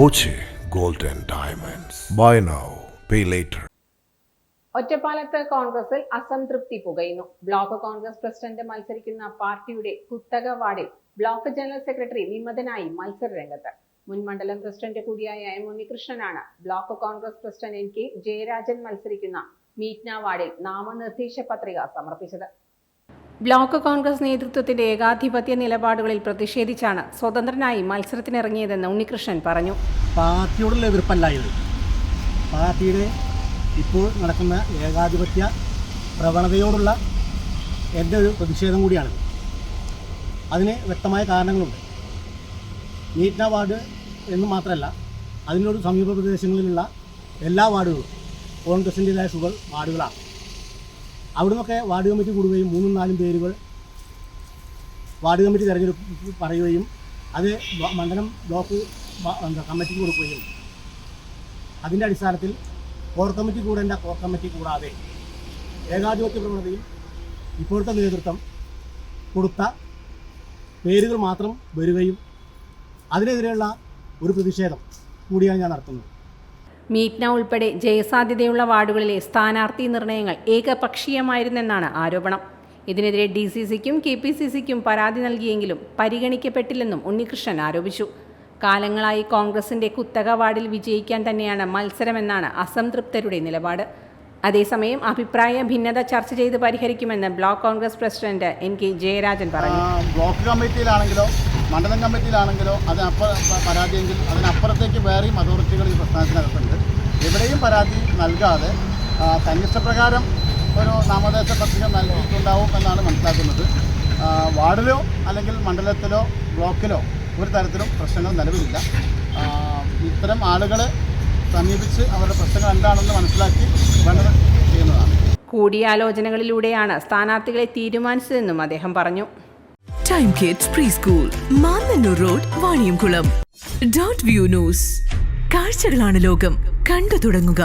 Boche gold and diamonds buy now pay later ഒറ്റപ്പാലത്ത് കോൺഗ്രസിൽ അസംതൃപ്തി പുകയുന്നു. ബ്ലോക്ക് കോൺഗ്രസ് പ്രസിഡന്റ് മത്സരിക്കുന്ന പാർട്ടിയുടെ കുത്തക വാർഡിൽ ബ്ലോക്ക് ജനറൽ സെക്രട്ടറി വിമതനായി മത്സര രംഗത്ത്. മുൻ മണ്ഡലം പ്രസിഡന്റ് കൂടിയായ M ഉണ്ണികൃഷ്ണനാണ് block Congress president N K Jayarajan മത്സരിക്കുന്ന മീറ്റ്ന വാർഡിൽ നാമനിർദ്ദേശ പത്രിക സമർപ്പിച്ചത്. ബ്ലോക്ക് കോൺഗ്രസ് നേതൃത്വത്തിന്റെ ഏകാധിപത്യ നിലപാടുകളിൽ പ്രതിഷേധിച്ചാണ് സ്വതന്ത്രനായി മത്സരത്തിനിറങ്ങിയതെന്ന് ഉണ്ണികൃഷ്ണൻ പറഞ്ഞു. പാർട്ടിയോടുള്ള എതിർപ്പല്ല ഇത് പാർട്ടിയുടെ ഇപ്പോൾ നടക്കുന്ന ഏകാധിപത്യ പ്രവണതയോടുള്ള എന്റെ ഒരു പ്രതിഷേധം കൂടിയാണ് അതിന് വ്യക്തമായ കാരണങ്ങളുണ്ട്. നീറ്റ്ന വാർഡ് എന്ന് മാത്രമല്ല അതിനോട് സമീപ പ്രദേശങ്ങളിലുള്ള എല്ലാ വാർഡുകളും കോൺഗ്രസിന്റെതായ സുഖ വാർഡുകളാണ്. അവിടെ നിന്നൊക്കെ വാർഡ് കമ്മിറ്റി കൂടുകയും മൂന്നും നാലും പേരുകൾ വാർഡ് കമ്മിറ്റി തിരഞ്ഞെടുപ്പ് പറയുകയും അത് മണ്ഡലം ബ്ലോക്ക് എന്താ കമ്മിറ്റിക്ക് കൊടുക്കുകയും അതിന്റെ അടിസ്ഥാനത്തിൽ കോർ കമ്മിറ്റി കൂടേണ്ട കോർ കമ്മിറ്റി കൂടാതെ ഏകാധിപത്യ പ്രവണതയിൽ ഇപ്പോഴത്തെ നേതൃത്വം കൊടുത്ത പേരുകൾ മാത്രം വരികയും അതിനെതിരെയുള്ള ഒരു പ്രതിഷേധം കൂടിയാണ് ഞാൻ നടത്തുന്നത്. മീറ്റ്ന ഉൾപ്പെടെ ജയസാധ്യതയുള്ള വാർഡുകളിലെ സ്ഥാനാർത്ഥി നിർണയങ്ങൾ ഏകപക്ഷീയമായിരുന്നെന്നാണ് ആരോപണം. ഇതിനെതിരെ ഡി സി സിക്കും കെ പി സി സിക്കും പരാതി നൽകിയെങ്കിലും പരിഗണിക്കപ്പെട്ടില്ലെന്നും ഉണ്ണികൃഷ്ണൻ ആരോപിച്ചു. കാലങ്ങളായി കോൺഗ്രസിന്റെ കുത്തക വാർഡിൽ വിജയിക്കാൻ തന്നെയാണ് മത്സരമെന്നാണ് അസംതൃപ്തരുടെ നിലപാട്. അതേസമയം അഭിപ്രായ ഭിന്നത ചർച്ച ചെയ്ത് പരിഹരിക്കുമെന്ന് block Congress president N K Jayarajan പറഞ്ഞു. ബ്ലോക്ക് കമ്മിറ്റിയിലാണെങ്കിലോ മണ്ഡലം കമ്മിറ്റിയിലാണെങ്കിലോ അതിനപ്പുറം പരാതിയെങ്കിൽ അതിനപ്പുറത്തേക്ക് വേറെയും അതോറിറ്റികൾ ഈ പ്രസ്ഥാനത്തിനകത്തുണ്ട്. എവിടെയും പരാതി നൽകാതെ തന്നിഷ്ടപ്രകാരം ഒരു നാമനിർദ്ദേശ പത്രിക നൽകിയിട്ടുണ്ടാവും എന്നാണ് മനസ്സിലാക്കുന്നത്. വാർഡിലോ അല്ലെങ്കിൽ മണ്ഡലത്തിലോ ബ്ലോക്കിലോ ഒരു തരത്തിലും പ്രശ്നങ്ങൾ നിലവിലില്ല. ഇത്തരം ആളുകളെ സമീപിച്ച് അവരുടെ പ്രശ്നങ്ങൾ എന്താണെന്ന് മനസ്സിലാക്കി വേണ്ടത് ചെയ്യുന്നതാണ്. കൂടിയാലോചനകളിലൂടെയാണ് സ്ഥാനാർത്ഥികളെ തീരുമാനിച്ചതെന്നും അദ്ദേഹം പറഞ്ഞു. Time kids pre school Mannanur road Vaniyamkulam dot view news കാഴ്ചകളാണ് ലോകം. കണ്ടു തുടങ്ങുക.